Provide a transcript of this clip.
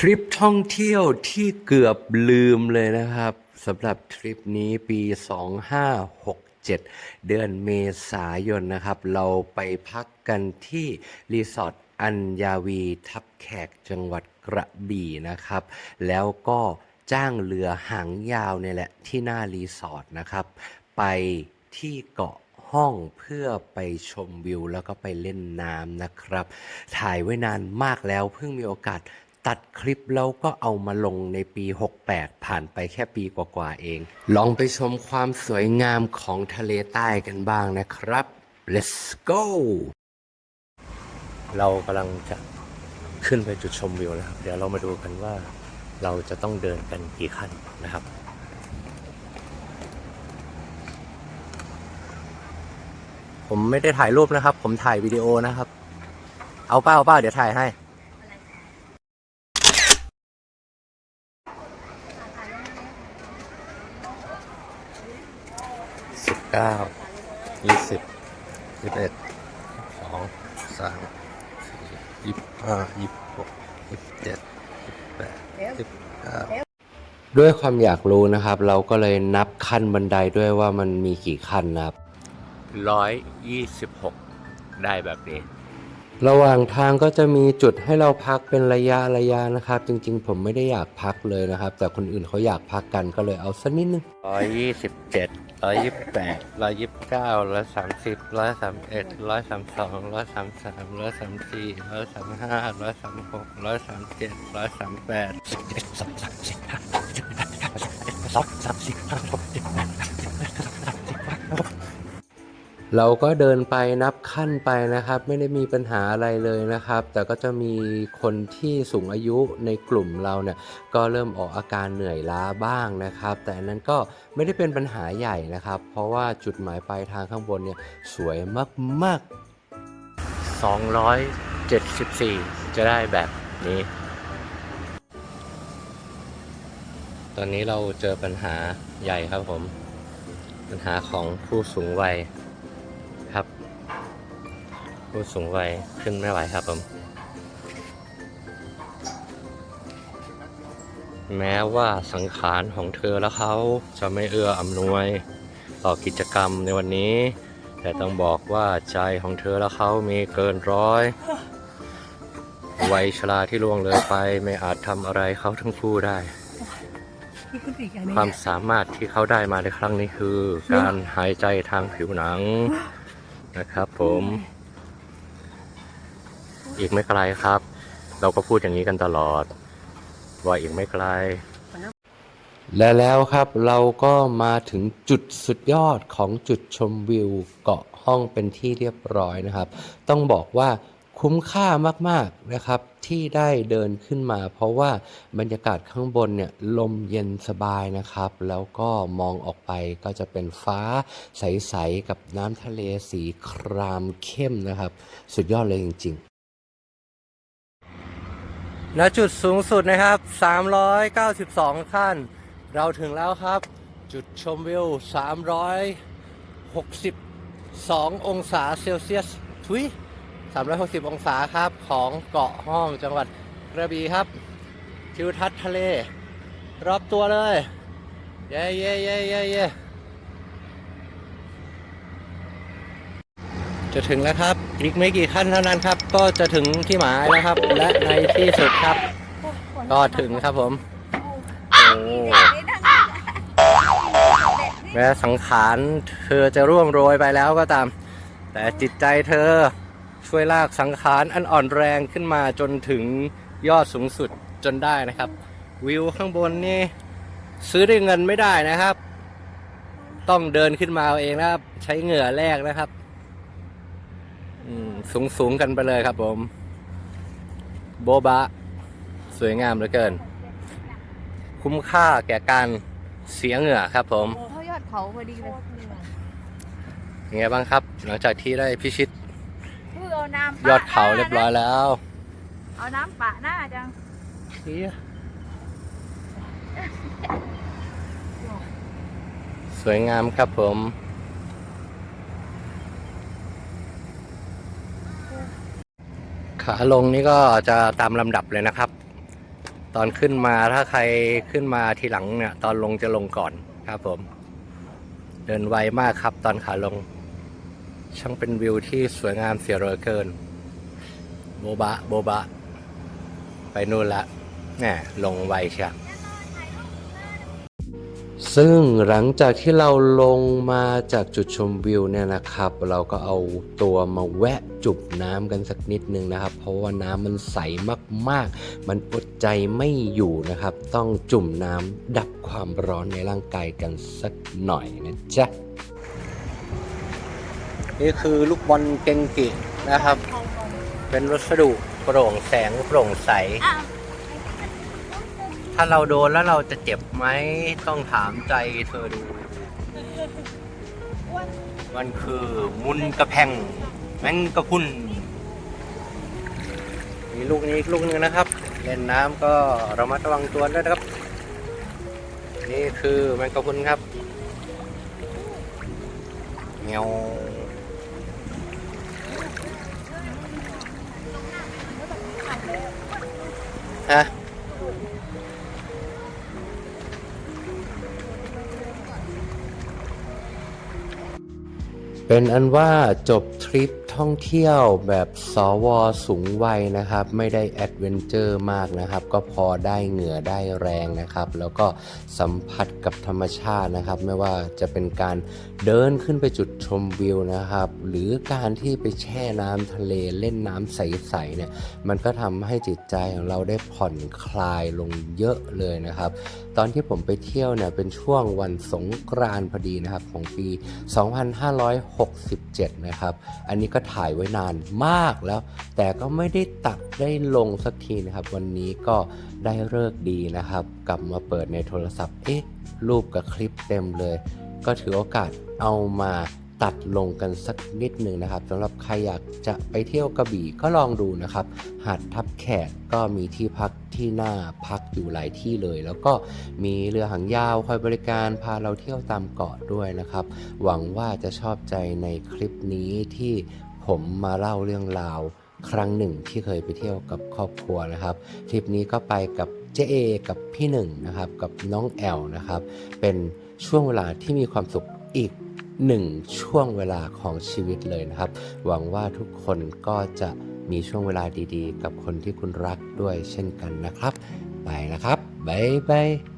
ทริปท่องเที่ยวที่เกือบลืมเลยนะครับสำหรับทริปนี้ปี 2567 เดือนเมษายนนะครับ เราไปพักกันที่รีสอร์ทอัญญาวีทับแขกจังหวัดกระบี่นะครับ แล้วก็จ้างเรือหางยาวเนี่ยแหละที่หน้ารีสอร์ทนะครับ ไปที่เกาะห้องเพื่อไปชมวิวแล้วก็ไปเล่นน้ำนะครับ ถ่ายไว้นานมากแล้วเพิ่งมีโอกาส ตัดคลิปแล้วก็เอามาลงในปี 68 ผ่านไปแค่ปีกว่าๆเอง ลองไปชมความสวยงามของทะเลใต้กันบ้างนะครับ let's go เรากำลังจะขึ้นไปจุดชมวิวนะครับ เดี๋ยวเรามาดูกันว่าเราจะต้องเดินกันกี่ขั้นนะครับผมไม่ได้ถ่ายรูปนะครับ ผมถ่ายวิดีโอนะครับ เอาเป้าเอาป้าเดี๋ยวถ่ายให้ เก้ายี่สิบยี่สิบเอ็ดสองสามสี่ยี่สิบห้ายี่สิบหกยี่สิบเจ็ดยี่สิบแปดยี่สิบเก้าด้วยความอยากรู้นะครับ เราก็เลยนับขั้นบันไดด้วยว่ามันมีกี่ขั้นนะครับร้อยยี่สิบหกได้แบบนี้ ระหว่างทางก็จะมีจุดให้เราพักเป็นระยะระยะนะครับ จริงๆ ผมไม่ได้อยากพักเลยนะครับ แต่คนอื่นเขาอยากพักกันก็เลยเอาสักนิดนึงร้อยยี่สิบเจ็ด ร้อยยี่สิบแปดร้อยยี่สิบเก้าร้อยสามสิบร้อยสามเอ็ดร้อยสามสองร้อยสามสามร้อยสามสี่ร้อยสามห้าร้อยสามหกร้อยสามเจ็ดร้อยสามแปดสองสามสี่ห้าสองสามสี่ห้าหกเจ็ดแปด เราก็เดินไปนับขั้นไปนะครับ ไม่ได้มีปัญหาอะไรเลยนะครับ แต่ก็จะมีคนที่สูงอายุในกลุ่มเราเนี่ยก็เริ่มออกอาการเหนื่อยล้าบ้างนะครับ แต่อันนั้นก็ไม่ได้เป็นปัญหาใหญ่นะครับ เพราะว่าจุดหมายปลายทางข้างบนเนี่ยสวยมากๆ 274 จะได้แบบนี้ ตอนนี้เราเจอปัญหาใหญ่ครับผม ปัญหาของผู้สูงวัย ผู้สูงวัยขึ้นไม่ไหวครับผม แม้ว่าสังขารของเธอและเขาจะไม่เอื้ออำนวย ต่อกิจกรรมในวันนี้ แต่ต้องบอกว่าใจของเธอและเขามีเกินร้อยวัยชราที่ล่วงเลยไปไม่อาจทำอะไรเขาทั้งคู่ได้ ความสามารถที่เขาได้มาในครั้งนี้คือ การหายใจทางผิวหนังนะครับผม อีกไม่ไกลครับ เราก็พูดอย่างนี้กันตลอด ว่าอีกไม่ไกล และแล้วครับเราก็มาถึงจุดสุดยอดของจุดชมวิวเกาะห้องเป็นที่เรียบร้อยนะครับ ต้องบอกว่าคุ้มค่ามากๆนะครับที่ได้เดินขึ้นมา เพราะว่าบรรยากาศข้างบนเนี่ยลมเย็นสบายนะครับ แล้วก็มองออกไปก็จะเป็นฟ้าใส ๆ กับน้ำทะเลสีครามเข้มนะครับ สุดยอดเลยจริง ๆ ณจุดสูงสุดนะครับ 392 ขั้น เราถึงแล้วครับ จุดชมวิว 362 องศาเซลเซียสทุย360 องศาครับของเกาะห้องจังหวัดกระบี่ครับทิวทัศน์ทะเล รอบตัวเลย เย้เย้เย้เย้เย้ จะถึงแล้วครับ อีกไม่กี่ขั้นเท่านั้นครับ ก็จะถึงที่หมายแล้วครับ และในที่สุดครับ ก็ถึงครับผมโอ้แม้สังขารเธอจะร่วงโรยไปแล้วก็ตาม แต่จิตใจเธอช่วยลากสังขารอันอ่อนแรงขึ้นมาจนถึงยอดสูงสุดจนได้นะครับ วิวข้างบนนี่ซื้อด้วยเงินไม่ได้นะครับ ต้องเดินขึ้นมาเอาเองนะครับ ใช้เหงื่อแรกนะครับ สูงสูงๆกันไปเลยครับผม โบบะ สวยงามเหลือเกิน คุ้มค่าแก่การเสียเหงื่อครับผมโอ้เขายอดเขาพอดีเลยยังไงบ้างครับ หลังจากที่ได้พิชิตคือเอาน้ำยอดเขาเรียบร้อยแล้ว เอาน้ำปะหน้าจังสวยงามครับผม ขาลงนี่ก็จะตามลำดับเลยนะครับ ตอนขึ้นมาถ้าใครขึ้นมาทีหลังเนี่ยตอนลงจะลงก่อนครับผม เดินไวมากครับตอนขาลง ช่างเป็นวิวที่สวยงามเสียเหลือเกิน โบบะ โบบะ ไปนู่นละแหมลงไวเชีย ซึ่งหลังจากที่เราลงมาจากจุดชมวิวเนี่ยนะครับ เราก็เอาตัวมาแวะจุบน้ำกันสักนิดนึงนะครับ เพราะว่าน้ำมันใสมากๆ มันอดใจไม่อยู่นะครับ ต้องจุ่มน้ำดับความร้อนในร่างกายกันสักหน่อยนะจ๊ะนี่คือลูกบอลเกงกินะครับ เป็นวัสดุโปร่งแสงโปร่งใส ถ้าเราโดนแล้วเราจะเจ็บไหมต้องถามใจเธอดู มันคือมุนกระแพงแมงกระพุนมีลูกนี้อีกลูกหนึงนะครับ เล่นน้ำก็เรามาระวังตัวด้วยนะครับ นี่คือแมงกระพุนครับเงียวฮะ เป็นอันว่าจบทริปท่องเที่ยวแบบสวสูงวัยนะครับ ไม่ได้แอดเวนเจอร์มากนะครับ ก็พอได้เหงื่อได้แรงนะครับ แล้วก็สัมผัสกับธรรมชาตินะครับ ไม่ว่าจะเป็นการเดินขึ้นไปจุดชมวิวนะครับ หรือการที่ไปแช่น้ำทะเลเล่นน้ำใสๆเนี่ยมันก็ทำให้จิตใจของเราได้ผ่อนคลายลงเยอะเลยนะครับ ตอนที่ผมไปเที่ยวเนี่ยเป็นช่วงวันสงกรานต์พอดีนะครับของปี 2567 นะครับ อันนี้ก็ถ่ายไว้นานมากแล้ว แต่ก็ไม่ได้ตัดได้ลงสักทีนะครับ วันนี้ก็ได้เลิกดีนะครับ กลับมาเปิดในโทรศัพท์ เอ๊ะ รูปกับคลิปเต็มเลย ก็ถือโอกาสเอามา ตัดลงกันสักนิดหนึ่งนะครับสำหรับใครอยากจะไปเที่ยวกระบี่ก็ลองดูนะครับ หาดทับแขกก็มีที่พักที่น่าพักอยู่หลายที่เลย แล้วก็มีเรือหางยาวคอยบริการพาเราเที่ยวตามเกาะด้วยนะครับ หวังว่าจะชอบใจในคลิปนี้ที่ผมมาเล่าเรื่องราว ครั้งหนึ่งที่เคยไปเที่ยวกับครอบครัวนะครับทริปนี้ก็ไปกับเจเอกับพี่หนึ่งนะครับกับน้องแอลนะครับเป็นช่วงเวลาที่มีความสุขอีก หนึ่งช่วงเวลาของชีวิตเลยนะครับ หวังว่าทุกคนก็จะมีช่วงเวลาดีๆ กับคนที่คุณรักด้วยเช่นกันนะครับ ไปนะครับ บ๊ายบาย